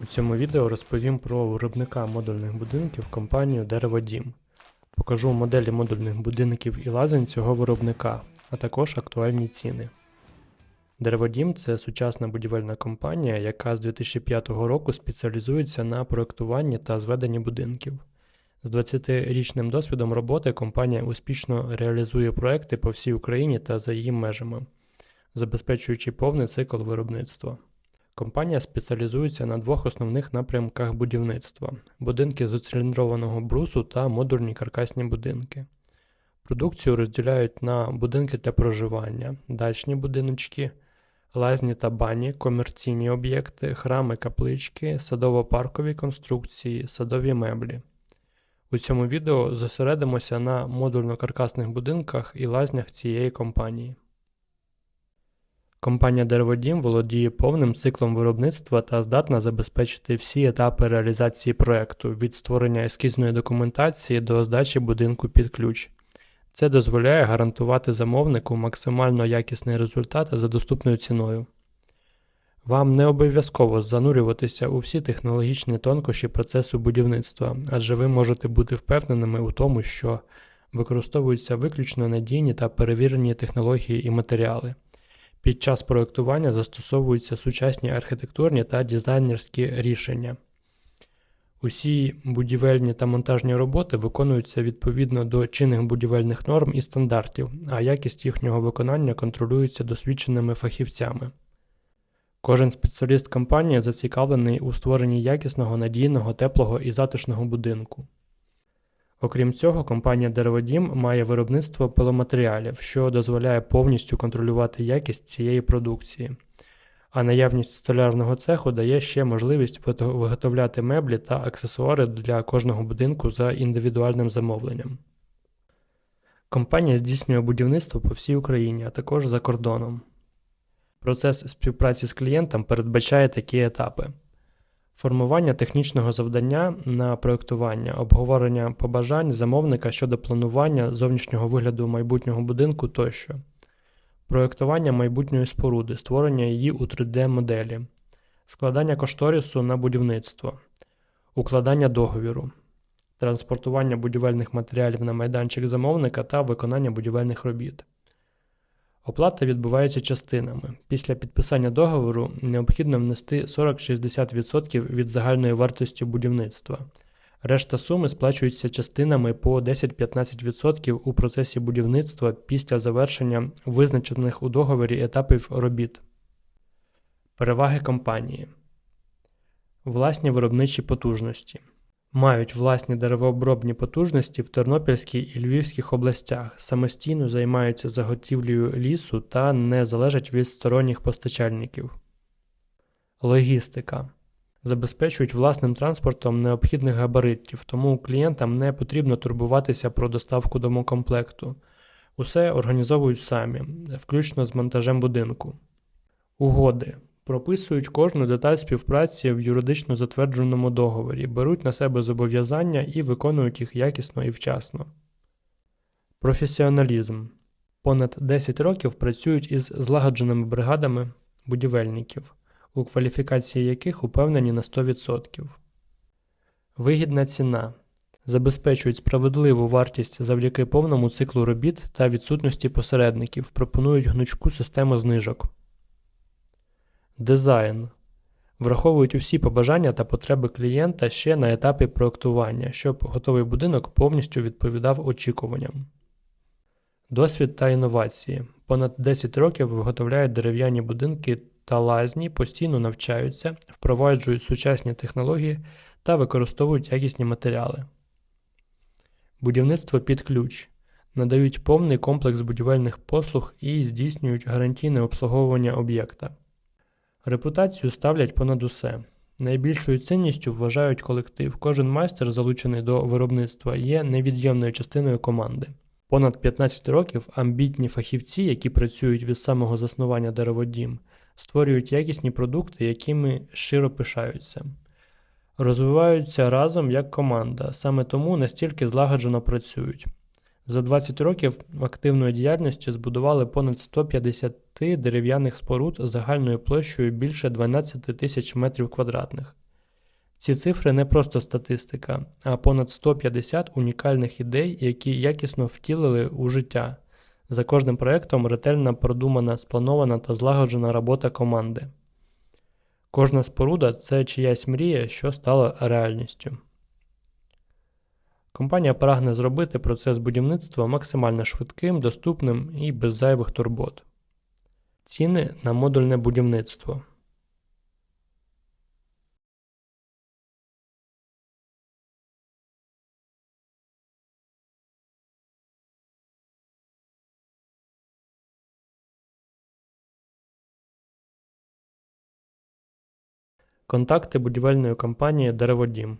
У цьому відео розповім про виробника модульних будинків компанію Дереводім. Покажу моделі модульних будинків і лазень цього виробника, а також актуальні ціни. Дереводім це сучасна будівельна компанія, яка з 2005 року спеціалізується на проєктуванні та зведенні будинків. З 20-річним досвідом роботи компанія успішно реалізує проекти по всій Україні та за її межами, забезпечуючи повний цикл виробництва. Компанія спеціалізується на двох основних напрямках будівництва: будинки з оциліндрованого брусу та модульні каркасні будинки. Продукцію розділяють на будинки для проживання, дачні будиночки, лазні та бані, комерційні об'єкти, храми, каплички, садово-паркові конструкції, садові меблі. У цьому відео зосередимося на модульно-каркасних будинках і лазнях цієї компанії. Компанія Дереводім володіє повним циклом виробництва та здатна забезпечити всі етапи реалізації проекту від створення ескізної документації до здачі будинку під ключ. Це дозволяє гарантувати замовнику максимально якісний результат за доступною ціною. Вам не обов'язково занурюватися у всі технологічні тонкощі процесу будівництва, адже ви можете бути впевненими у тому, що використовуються виключно надійні та перевірені технології і матеріали. Під час проєктування застосовуються сучасні архітектурні та дизайнерські рішення. Усі будівельні та монтажні роботи виконуються відповідно до чинних будівельних норм і стандартів, а якість їхнього виконання контролюється досвідченими фахівцями. Кожен спеціаліст компанії зацікавлений у створенні якісного, надійного, теплого і затишного будинку. Окрім цього, компанія Дереводім має виробництво пиломатеріалів, що дозволяє повністю контролювати якість цієї продукції. А наявність столярного цеху дає ще можливість виготовляти меблі та аксесуари для кожного будинку за індивідуальним замовленням. Компанія здійснює будівництво по всій Україні, а також за кордоном. Процес співпраці з клієнтом передбачає такі етапи: формування технічного завдання на проєктування, обговорення побажань замовника щодо планування зовнішнього вигляду майбутнього будинку тощо, проєктування майбутньої споруди, створення її у 3D-моделі, складання кошторису на будівництво, укладання договіру, транспортування будівельних матеріалів на майданчик замовника та виконання будівельних робіт. Оплата відбувається частинами. Після підписання договору необхідно внести 40-60% від загальної вартості будівництва. Решта суми сплачується частинами по 10-15% у процесі будівництва після завершення визначених у договорі етапів робіт. Переваги компанії власні виробничі потужності. Мають власні деревообробні потужності в Тернопільській і Львівських областях, самостійно займаються заготівлею лісу та не залежать від сторонніх постачальників. Логістика забезпечують власним транспортом необхідних габаритів, тому клієнтам не потрібно турбуватися про доставку домокомплекту. Усе організовують самі, включно з монтажем будинку. Угоди прописують кожну деталь співпраці в юридично затвердженому договорі, беруть на себе зобов'язання і виконують їх якісно і вчасно. Професіоналізм понад 10 років працюють із злагодженими бригадами будівельників, у кваліфікації яких упевнені на 100%. Вигідна ціна забезпечують справедливу вартість завдяки повному циклу робіт та відсутності посередників, пропонують гнучку систему знижок. Дизайн враховують усі побажання та потреби клієнта ще на етапі проектування, щоб готовий будинок повністю відповідав очікуванням. Досвід та інновації. Понад 10 років виготовляють дерев'яні будинки та лазні, постійно навчаються, впроваджують сучасні технології та використовують якісні матеріали. Будівництво під ключ. Надають повний комплекс будівельних послуг і здійснюють гарантійне обслуговування об'єкта. Репутацію ставлять понад усе. Найбільшою цінністю вважають колектив. Кожен майстер, залучений до виробництва, є невід'ємною частиною команди. Понад 15 років амбітні фахівці, які працюють від самого заснування дереводім, створюють якісні продукти, якими щиро пишаються. Розвиваються разом як команда, саме тому настільки злагоджено працюють. За 20 років активної діяльності збудували понад 150 дерев'яних споруд загальною площею більше 12 тисяч метрів квадратних. Ці цифри не просто статистика, а понад 150 унікальних ідей, які якісно втілили у життя. За кожним проєктом ретельно продумана, спланована та злагоджена робота команди. Кожна споруда це чиясь мрія, що стала реальністю. Компанія прагне зробити процес будівництва максимально швидким, доступним і без зайвих турбот. Ціни на модульне будівництво. Контакти будівельної компанії Дереводім.